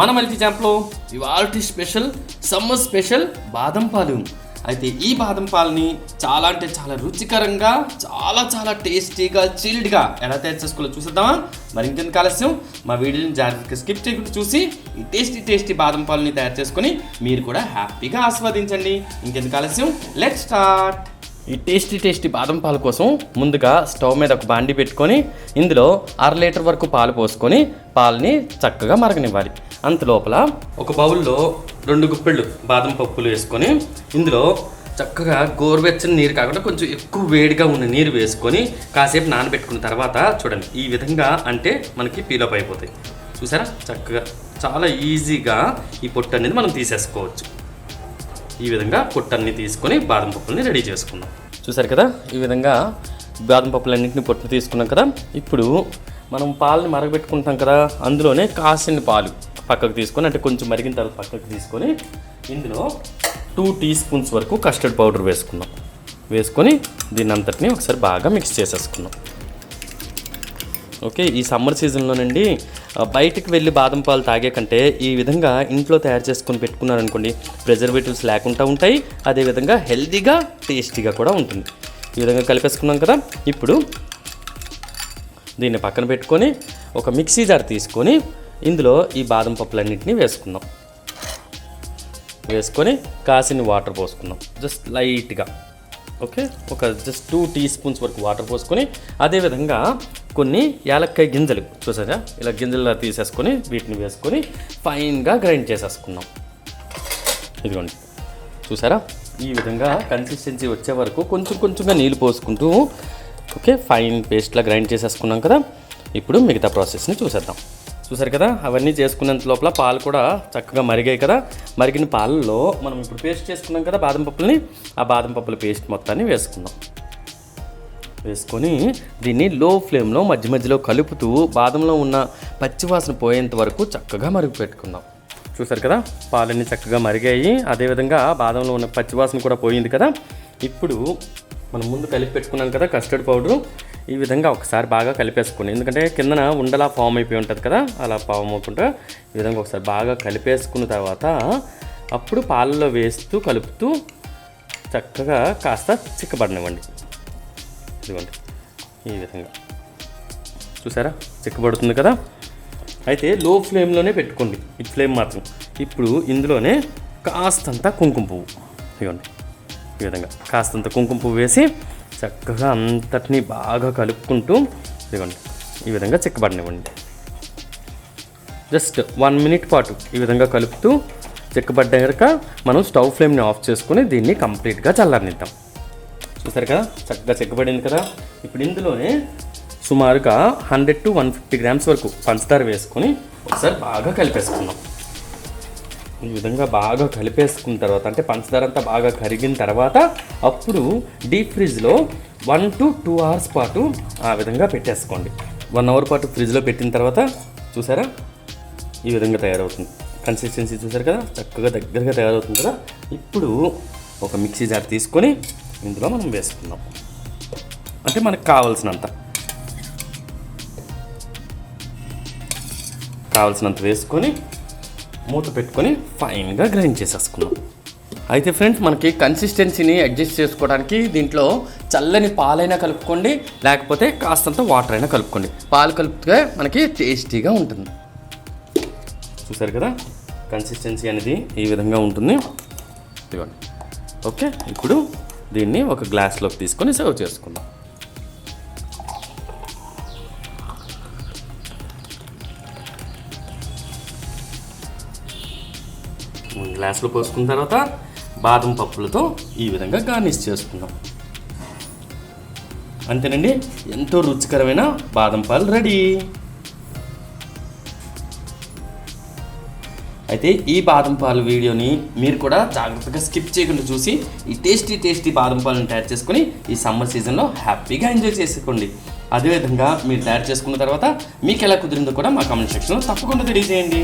మన మల్టీ ఛాంప్లో ఇవాళ special summer special బాదం పాలు. అయితే ఈ బాదం పాలని చాలా అంటే చాలా రుచికరంగా చాలా చాలా టేస్టీగా చిల్డ్గా ఎలా తయారు చేసుకోవాలో చూసేద్దామా? మరి ఇంకెందుకు ఆలస్యం? మా వీడియోని జాగ్రత్తగా స్కిప్ చేయకుండా చూసి ఈ టేస్టీ టేస్టీ బాదం పాలని తయారు చేసుకొని మీరు కూడా హ్యాపీగా ఆస్వాదించండి. ఇంకెందుకు ఆలస్యం? లెట్ స్టార్ట్ ఈ టేస్టీ టేస్టీ బాదం పాలు కోసం ముందుగా స్టవ్ మీద ఒక బాండి పెట్టుకొని ఇందులో అర లీటర్ వరకు పాలు పోసుకొని పాలని చక్కగా మరగనివ్వాలి. అంత లోపల ఒక బౌల్లో రెండు గుప్పెళ్ళు బాదం పప్పులు వేసుకొని ఇందులో చక్కగా గోరువెచ్చని నీరు కాకుండా కొంచెం ఎక్కువ వేడిగా ఉన్న నీరు వేసుకొని కాసేపు నానబెట్టుకున్న తర్వాత చూడండి ఈ విధంగా అంటే మనకి పీలప్ అయిపోతాయి. చూసారా? చక్కగా చాలా ఈజీగా ఈ పొట్టు అనేది మనం తీసేసుకోవచ్చు. ఈ విధంగా పొట్టన్ని తీసుకొని బాదం పప్పుల్ని రెడీ చేసుకుందాం. చూసారు కదా? ఈ విధంగా బాదం పప్పులన్నింటిని పొట్టు తీసుకున్నాం కదా? ఇప్పుడు మనం పాలని మరగబెట్టుకుంటాం కదా? అందులోనే కాసిన పాలు. పక్కకు తీసుకొని అంటే కొంచెం మరిగిన తర్వాత పక్కకు తీసుకొని ఇందులో టూ టీ స్పూన్స్ వరకు కస్టర్డ్ పౌడర్ వేసుకున్నాం. వేసుకొని దీన్ని అంతటిని ఒకసారి బాగా మిక్స్ చేసేసుకున్నాం. ఓకే ఈ సమ్మర్ సీజన్లోనండి బయటికి వెళ్ళి బాదం పాలు తాగే కంటే ఈ విధంగా ఇంట్లో తయారు చేసుకొని పెట్టుకున్నారనుకోండి ప్రిజర్వేటివ్స్ లేకుండా ఉంటాయి అదేవిధంగా హెల్తీగా టేస్టీగా కూడా ఉంటుంది. ఈ విధంగా కలిపేసుకున్నాం కదా ఇప్పుడు దీన్ని పక్కన పెట్టుకొని ఒక మిక్సీ జార్ తీసుకొని ఇందులో ఈ బాదం పప్పులన్నింటినీ వేసుకుందాం. వేసుకొని కాసిన వాటర్ పోసుకుందాం. జస్ట్ లైట్గా. ఓకే? ఒక జస్ట్ టూ టీ స్పూన్స్ వరకు వాటర్ పోసుకొని అదేవిధంగా కొన్ని యాలక్కాయ గింజలు చూసారా? ఇలా గింజలు తీసేసుకొని వీటిని వేసుకొని ఫైన్గా గ్రైండ్ చేసేసుకుందాం. ఇదిగోండి. చూసారా? ఈ విధంగా కన్సిస్టెన్సీ వచ్చే వరకు కొంచెం కొంచెంగా నీళ్ళు పోసుకుంటూ ఓకే? ఫైన్ పేస్ట్లా గ్రైండ్ చేసేసుకున్నాం కదా? ఇప్పుడు మిగతా ప్రాసెస్ని చూసేద్దాం. చూసారు కదా? అవన్నీ చేసుకున్నంత లోపల పాలు కూడా చక్కగా మరిగాయి కదా? మరిగిన పాలల్లో మనం ఇప్పుడు పేస్ట్ చేసుకున్నాం కదా బాదం పప్పుల్ని? ఆ బాదం పప్పుల పేస్ట్ మొత్తాన్ని వేసుకుందాం. వేసుకొని దీన్ని లో ఫ్లేమ్లో మధ్య మధ్యలో కలుపుతూ బాదంలో ఉన్న పచ్చివాసన పోయేంత వరకు చక్కగా మరుగు పెట్టుకుందాం. చూసారు కదా? పాలన్నీ చక్కగా మరిగాయి. అదేవిధంగా బాదంలో ఉన్న పచ్చివాసన కూడా పోయింది కదా? ఇప్పుడు మనం ముందు కలిపి పెట్టుకున్నాం కదా కస్టర్డ్ పౌడరు. ఈ విధంగా ఒకసారి బాగా కలిపేసుకోండి ఎందుకంటే కిందన ఉండలా ఫామ్ అయిపోయి ఉంటుంది కదా అలా ఫామ్ అవుతుంటే ఈ విధంగా ఒకసారి బాగా కలిపేసుకున్న తర్వాత అప్పుడు పాలలో వేస్తూ కలుపుతూ చక్కగా కాస్త చిక్కబడనివ్వండి. ఇదిగోండి ఈ విధంగా. చూసారా? చిక్కబడుతుంది కదా? అయితే లో ఫ్లేమ్లోనే పెట్టుకోండి ఈ ఫ్లేమ్ మాత్రం. ఇప్పుడు ఇందులోనే కాస్తంత కుంకుమ పువ్వు. ఇదిగోండి ఈ విధంగా కాస్తంత కుంకుమ పువ్వు వేసి చక్కగా అంతటిని బాగా కలుపుకుంటూ ఇదిగోండి ఈ విధంగా చిక్కబడనివ్వండి. జస్ట్ వన్ మినిట్ పాటు ఈ విధంగా కలుపుతూ చిక్కబడ్డాక మనం స్టవ్ ఫ్లేమ్ని ఆఫ్ చేసుకుని దీన్ని కంప్లీట్గా చల్లారనిద్దాం. చూసారు కదా? చక్కగా చిక్కబడింది కదా? ఇప్పుడు ఇందులోనే సుమారుగా hundred to one fifty grams వరకు పంచదార వేసుకొని ఒకసారి బాగా కలిపేసుకుందాం. ఈ విధంగా బాగా కలిపేసుకున్న తర్వాత అంటే పంచదార అంతా బాగా కరిగిన తర్వాత అప్పుడు డీప్ ఫ్రిడ్జ్లో వన్ టు టూ అవర్స్ పాటు ఆ విధంగా పెట్టేసుకోండి. వన్ అవర్ పాటు ఫ్రిడ్జ్లో పెట్టిన తర్వాత చూసారా? ఈ విధంగా తయారవుతుంది. కన్సిస్టెన్సీ చూసారు కదా? చక్కగా దగ్గరగా తయారవుతుంది కదా? ఇప్పుడు ఒక మిక్సీ జార్ తీసుకొని ఇందులో మనం వేసుకుందాం. అంటే మనకు కావాల్సినంత. కావాల్సినంత వేసుకొని మూత పెట్టుకొని ఫైన్గా గ్రైండ్ చేసేసుకుందాం. అయితే ఫ్రెండ్స్ మనకి కన్సిస్టెన్సీని అడ్జస్ట్ చేసుకోవడానికి దీంట్లో చల్లని పాలైనా కలుపుకోండి లేకపోతే కాస్తంత వాటర్ అయినా కలుపుకోండి. పాలు కలిపితే మనకి టేస్టీగా ఉంటుంది. చూసారు కదా? కన్సిస్టెన్సీ అనేది ఈ విధంగా ఉంటుంది. ఇదిగోండి. ఓకే? ఇప్పుడు దీన్ని ఒక గ్లాస్లోకి తీసుకొని సర్వ్ చేసుకుందాం. గ్లాసులో పోసుకున్న తర్వాత బాదం పప్పులతో ఈ విధంగా గార్నిష్ చేసుకుందాం. అంతేనండి ఎంతో రుచికరమైన బాదం పాలు రెడీ. అయితే ఈ బాదం పాలు వీడియోని మీరు కూడా జాగ్రత్తగా స్కిప్ చేయకుండా చూసి ఈ టేస్టీ టేస్టీ బాదం పాలను తయారు చేసుకొని ఈ సమ్మర్ సీజన్లో హ్యాపీగా ఎంజాయ్ చేసుకోండి. అదేవిధంగా మీరు తయారు చేసుకున్న తర్వాత మీకు ఎలా కుదిరిందో కూడా మా కామెంట్ సెక్షన్లో తప్పకుండా తెలియజేయండి.